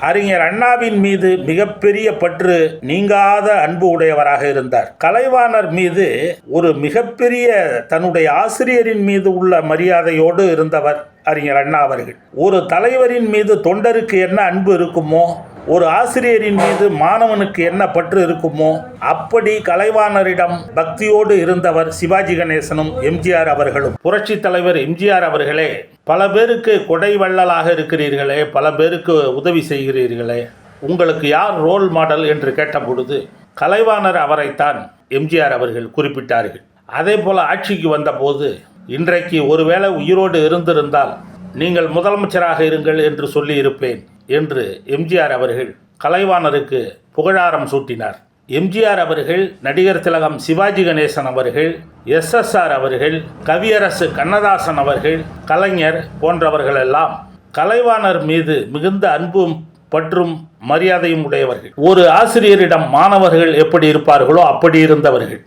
அறிஞர் அண்ணாவின் மீது மிகப்பெரிய பற்று நீங்காத அன்பு உடையவராக இருந்தார். கலைவாணர் மீது ஒரு மிகப்பெரிய தன்னுடைய ஆசிரியரின் மீது உள்ள மரியாதையோடு இருந்தவர் அறிஞர் அண்ணா அவர்கள். ஒரு தலைவரின் மீது தொண்டருக்கு என்ன அன்பு இருக்குமோ ஒரு ஆசிரியரின் மீது மாணவனுக்கு என்ன பற்று இருக்குமோ அப்படி கலைவாணரிடம் பக்தியோடு இருந்தவர் சிவாஜி கணேசனும் எம்ஜிஆர் அவர்களும். புரட்சி தலைவர் எம்ஜிஆர் அவர்களே பல பேருக்கு கொடை வள்ளலாக இருக்கிறீர்களே பல பேருக்கு உதவி செய்கிறீர்களே உங்களுக்கு யார் ரோல் மாடல் என்று கேட்டபொழுது கலைவாணர் அவரைத்தான் எம்ஜிஆர் அவர்கள் குறிப்பிட்டார்கள். அதே போல ஆட்சிக்கு வந்தபோது இன்றைக்கு ஒருவேளை உயிரோடு இருந்திருந்தால் நீங்கள் முதலமைச்சராக இருங்கள் என்று சொல்லியிருப்பேன். என்று எம்ஜிஆர் அவர்கள் கலைவாணருக்கு புகழாரம் சூட்டினார். எம்ஜிஆர் அவர்கள் நடிகர் திலகம் சிவாஜி கணேசன் அவர்கள் எஸ்எஸ்ஆர் அவர்கள் கவியரசு கண்ணதாசன் அவர்கள் கலைஞர் போன்றவர்களெல்லாம் கலைவாணர் மீது மிகுந்த அன்பும் பற்றும் மரியாதையும் உடையவர்கள். ஒரு ஆசிரியரிடம் மாணவர்கள் எப்படி இருப்பார்களோ அப்படி இருந்தவர்கள்.